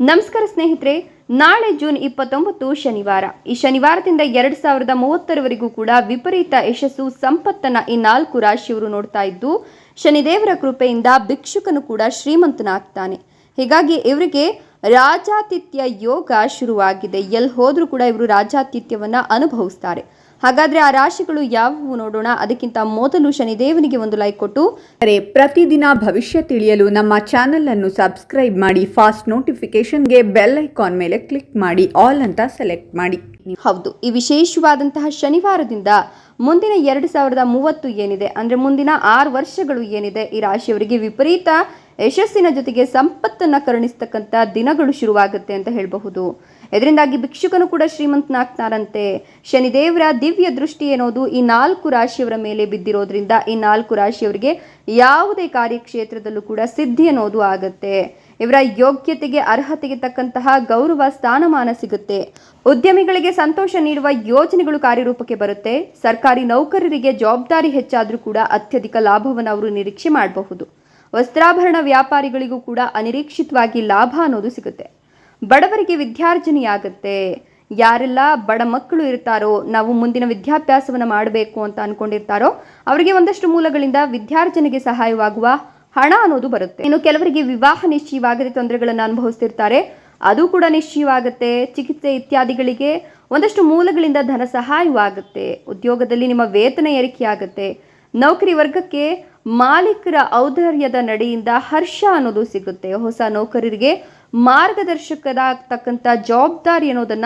ನಮಸ್ಕಾರ ಸ್ನೇಹಿತರೆ, ನಾಳೆ ಜೂನ್ ಇಪ್ಪತ್ತೊಂಬತ್ತು ಶನಿವಾರ. ಈ ಶನಿವಾರದಿಂದ ಎರಡು ಸಾವಿರದ ಮೂವತ್ತರವರೆಗೂ ಕೂಡ ವಿಪರೀತ ಯಶಸ್ಸು, ಸಂಪತ್ತನ್ನ ಈ ನಾಲ್ಕು ರಾಶಿಯವರು ನೋಡ್ತಾ ಇದ್ದು, ಶನಿದೇವರ ಕೃಪೆಯಿಂದ ಭಿಕ್ಷುಕನು ಕೂಡ ಶ್ರೀಮಂತನಾಗ್ತಾನೆ. ಹೀಗಾಗಿ ಇವರಿಗೆ ರಾಜಾತಿಥ್ಯ ಯೋಗ ಶುರುವಾಗಿದೆ. ಎಲ್ಲಿ ಹೋದ್ರೂ ಕೂಡ ಇವರು ರಾಜಾತಿಥ್ಯವನ್ನ ಅನುಭವಿಸ್ತಾರೆ. ಹಾಗಾದ್ರೆ ಆ ರಾಶಿಗಳು ಯಾವುವು ನೋಡೋಣ. ಅದಕ್ಕಿಂತ ಮೊದಲು ಶನಿದೇವನಿಗೆ ಒಂದು ಲೈಕ್ ಕೊಟ್ಟು ಪ್ರತಿದಿನ ಭವಿಷ್ಯ ತಿಳಿಯಲು ನಮ್ಮ ಚಾನೆಲ್ ಅನ್ನು ಸಬ್ಸ್ಕ್ರೈಬ್ ಮಾಡಿ ಫಾಸ್ಟ್ ನೋಟಿಫಿಕೇಶನ್ಗೆ ಬೆಲ್ ಐಕಾನ್ ಮೇಲೆ ಕ್ಲಿಕ್ ಮಾಡಿ ಆಲ್ ಅಂತ ಸೆಲೆಕ್ಟ್ ಮಾಡಿ. ಹೌದು ಈ ವಿಶೇಷವಾದಂತಹ ಶನಿವಾರದಿಂದ ಮುಂದಿನ ಎರಡು ಸಾವಿರದ ಮೂವತ್ತು ಏನಿದೆ ಅಂದ್ರೆ ಮುಂದಿನ ಆರು ವರ್ಷಗಳು ಏನಿದೆ ಈ ರಾಶಿಯವರಿಗೆ ವಿಪರೀತ ಯಶಸ್ಸಿನ ಜೊತೆಗೆ ಸಂಪತ್ತನ್ನು ಕರುಣಿಸ್ತಕ್ಕಂಥ ದಿನಗಳು ಶುರುವಾಗುತ್ತೆ ಅಂತ ಹೇಳಬಹುದು. ಇದರಿಂದಾಗಿ ಭಿಕ್ಷುಕನು ಕೂಡ ಶ್ರೀಮಂತನಾಗ್ತಾರಂತೆ ಶನಿದೇವರ ದಿವ್ಯ ದೃಷ್ಟಿ ಅನ್ನೋದು ಈ ನಾಲ್ಕು ರಾಶಿಯವರ ಮೇಲೆ ಬಿದ್ದಿರೋದ್ರಿಂದ ಈ ನಾಲ್ಕು ರಾಶಿಯವರಿಗೆ ಯಾವುದೇ ಕಾರ್ಯಕ್ಷೇತ್ರದಲ್ಲೂ ಕೂಡ ಸಿದ್ಧಿ ಅನ್ನೋದು ಆಗತ್ತೆ. ಇವರ ಯೋಗ್ಯತೆಗೆ, ಅರ್ಹತೆಗೆ ತಕ್ಕಂತಹ ಗೌರವ, ಸ್ಥಾನಮಾನ ಸಿಗುತ್ತೆ. ಉದ್ಯಮಿಗಳಿಗೆ ಸಂತೋಷ ನೀಡುವ ಯೋಜನೆಗಳು ಕಾರ್ಯರೂಪಕ್ಕೆ ಬರುತ್ತೆ. ಸರ್ಕಾರಿ ನೌಕರರಿಗೆ ಜವಾಬ್ದಾರಿ ಹೆಚ್ಚಾದರೂ ಕೂಡ ಅತ್ಯಧಿಕ ಲಾಭವನ್ನು ಅವರು ನಿರೀಕ್ಷೆ ಮಾಡಬಹುದು. ವಸ್ತ್ರಾಭರಣ ವ್ಯಾಪಾರಿಗಳಿಗೂ ಕೂಡ ಅನಿರೀಕ್ಷಿತವಾಗಿ ಲಾಭ ಅನ್ನೋದು ಸಿಗುತ್ತೆ. ಬಡವರಿಗೆ ವಿದ್ಯಾರ್ಜನೆಯಾಗುತ್ತೆ. ಯಾರೆಲ್ಲ ಬಡ ಮಕ್ಕಳು ಇರ್ತಾರೋ, ನಾವು ಮುಂದಿನ ವಿದ್ಯಾಭ್ಯಾಸವನ್ನು ಮಾಡಬೇಕು ಅಂತ ಅನ್ಕೊಂಡಿರ್ತಾರೋ, ಅವರಿಗೆ ಒಂದಷ್ಟು ಮೂಲಗಳಿಂದ ವಿದ್ಯಾರ್ಜನೆಗೆ ಸಹಾಯವಾಗುವ ಹಣ ಅನ್ನೋದು ಬರುತ್ತೆ. ಇನ್ನು ಕೆಲವರಿಗೆ ವಿವಾಹ ನಿಶ್ಚಯವಾಗದೆ ತೊಂದರೆಗಳನ್ನು ಅನುಭವಿಸ್ತಿರ್ತಾರೆ. ಅದು ಕೂಡ ನಿಶ್ಚಯವಾಗುತ್ತೆ. ಚಿಕಿತ್ಸೆ ಇತ್ಯಾದಿಗಳಿಗೆ ಒಂದಷ್ಟು ಮೂಲಗಳಿಂದ ಧನ ಸಹಾಯವಾಗುತ್ತೆ. ಉದ್ಯೋಗದಲ್ಲಿ ನಿಮ್ಮ ವೇತನ ಏರಿಕೆಯಾಗುತ್ತೆ. ನೌಕರಿ ವರ್ಗಕ್ಕೆ ಮಾಲೀಕರ ಔದಾರ್ಯದ ನಡೆಯಿಂದ ಹರ್ಷ ಅನ್ನೋದು ಸಿಗುತ್ತೆ. ಹೊಸ ನೌಕರರಿಗೆ ಮಾರ್ಗದರ್ಶಕರಾಗ್ತಕ್ಕಂಥ ಜವಾಬ್ದಾರಿ ಅನ್ನೋದನ್ನ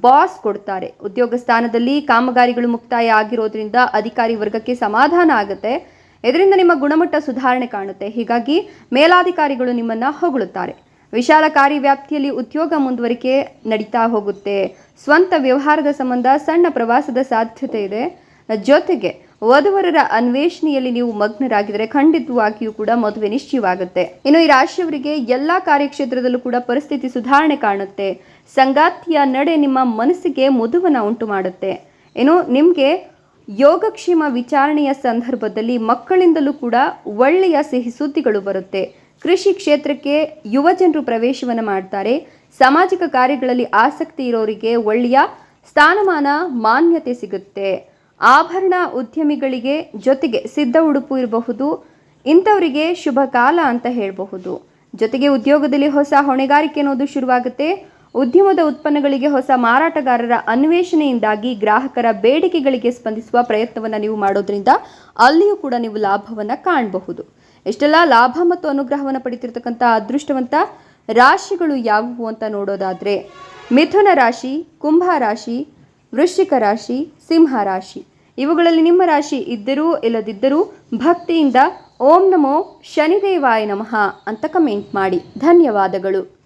ಬಾಸ್ ಕೊಡ್ತಾರೆ. ಉದ್ಯೋಗ ಸ್ಥಾನದಲ್ಲಿ ಕಾಮಗಾರಿಗಳು ಮುಕ್ತಾಯ ಆಗಿರೋದ್ರಿಂದ ಅಧಿಕಾರಿ ವರ್ಗಕ್ಕೆ ಸಮಾಧಾನ ಆಗುತ್ತೆ. ಇದರಿಂದ ನಿಮ್ಮ ಗುಣಮಟ್ಟ ಸುಧಾರಣೆ ಕಾಣುತ್ತೆ. ಹೀಗಾಗಿ ಮೇಲಾಧಿಕಾರಿಗಳು ನಿಮ್ಮನ್ನ ಹೊಗಳುತ್ತಾರೆ. ವಿಶಾಲ ಕಾರ್ಯವ್ಯಾಪ್ತಿಯಲ್ಲಿ ಉದ್ಯೋಗ ಮುಂದುವರಿಕೆ ನಡೀತಾ ಹೋಗುತ್ತೆ. ಸ್ವಂತ ವ್ಯವಹಾರದ ಸಂಬಂಧ ಸಣ್ಣ ಪ್ರವಾಸದ ಸಾಧ್ಯತೆ ಇದೆ. ಜೊತೆಗೆ ವಧುವರರ ಅನ್ವೇಷಣೆಯಲ್ಲಿ ನೀವು ಮಗ್ನರಾಗಿದ್ದರೆ ಖಂಡಿತವಾಗಿಯೂ ಕೂಡ ಮದುವೆ ನಿಶ್ಚಯವಾಗುತ್ತೆ. ಇನ್ನು ಈ ರಾಶಿಯವರಿಗೆ ಎಲ್ಲಾ ಕಾರ್ಯಕ್ಷೇತ್ರದಲ್ಲೂ ಕೂಡ ಪರಿಸ್ಥಿತಿ ಸುಧಾರಣೆ ಕಾಣುತ್ತೆ. ಸಂಗಾತಿಯ ನಡೆ ನಿಮ್ಮ ಮನಸ್ಸಿಗೆ ಮುದುವನ ಉಂಟು ಮಾಡುತ್ತೆ ಏನು ನಿಮಗೆ ಯೋಗಕ್ಷೇಮ ವಿಚಾರಣೆಯ ಸಂದರ್ಭದಲ್ಲಿ ಮಕ್ಕಳಿಂದಲೂ ಕೂಡ ಒಳ್ಳೆಯ ಸಿಹಿ ಸುದ್ದಿಗಳು ಬರುತ್ತೆ. ಕೃಷಿ ಕ್ಷೇತ್ರಕ್ಕೆ ಯುವ ಜನರು ಪ್ರವೇಶವನ್ನು ಮಾಡ್ತಾರೆ. ಸಾಮಾಜಿಕ ಕಾರ್ಯಗಳಲ್ಲಿ ಆಸಕ್ತಿ ಇರೋರಿಗೆ ಒಳ್ಳೆಯ ಸ್ಥಾನಮಾನ ಮಾನ್ಯತೆ ಸಿಗುತ್ತೆ. ಆಭರಣ ಉದ್ಯಮಿಗಳಿಗೆ ಜೊತೆಗೆ ಸಿದ್ಧ ಉಡುಪು ಇರಬಹುದು, ಇಂಥವರಿಗೆ ಶುಭ ಕಾಲ ಅಂತ ಹೇಳಬಹುದು. ಜೊತೆಗೆ ಉದ್ಯೋಗದಲ್ಲಿ ಹೊಸ ಹೊಣೆಗಾರಿಕೆ ಅನ್ನೋದು ಶುರುವಾಗುತ್ತೆ. ಉದ್ಯಮದ ಉತ್ಪನ್ನಗಳಿಗೆ ಹೊಸ ಮಾರಾಟಗಾರರ ಅನ್ವೇಷಣೆಯಿಂದಾಗಿ ಗ್ರಾಹಕರ ಬೇಡಿಕೆಗಳಿಗೆ ಸ್ಪಂದಿಸುವ ಪ್ರಯತ್ನವನ್ನು ನೀವು ಮಾಡೋದ್ರಿಂದ ಅಲ್ಲಿಯೂ ಕೂಡ ನೀವು ಲಾಭವನ್ನು ಕಾಣಬಹುದು. ಎಷ್ಟೆಲ್ಲ ಲಾಭ ಮತ್ತು ಅನುಗ್ರಹವನ್ನು ಪಡಿತಿರ್ತಕ್ಕಂಥ ಅದೃಷ್ಟವಂತ ರಾಶಿಗಳು ಯಾವುವು ಅಂತ ನೋಡೋದಾದರೆ, ಮಿಥುನ ರಾಶಿ, ಕುಂಭ ರಾಶಿ, ವೃಶ್ಚಿಕ ರಾಶಿ, ಸಿಂಹ ರಾಶಿ. ಇವುಗಳಲ್ಲಿ ನಿಮ್ಮ ರಾಶಿ ಇದ್ದರೂ ಇಲ್ಲದಿದ್ದರೂ ಭಕ್ತಿಯಿಂದ ಓಂ ನಮೋ ಶನಿದೇವಾಯ ನಮಃ ಅಂತ ಕಮೆಂಟ್ ಮಾಡಿ. ಧನ್ಯವಾದಗಳು.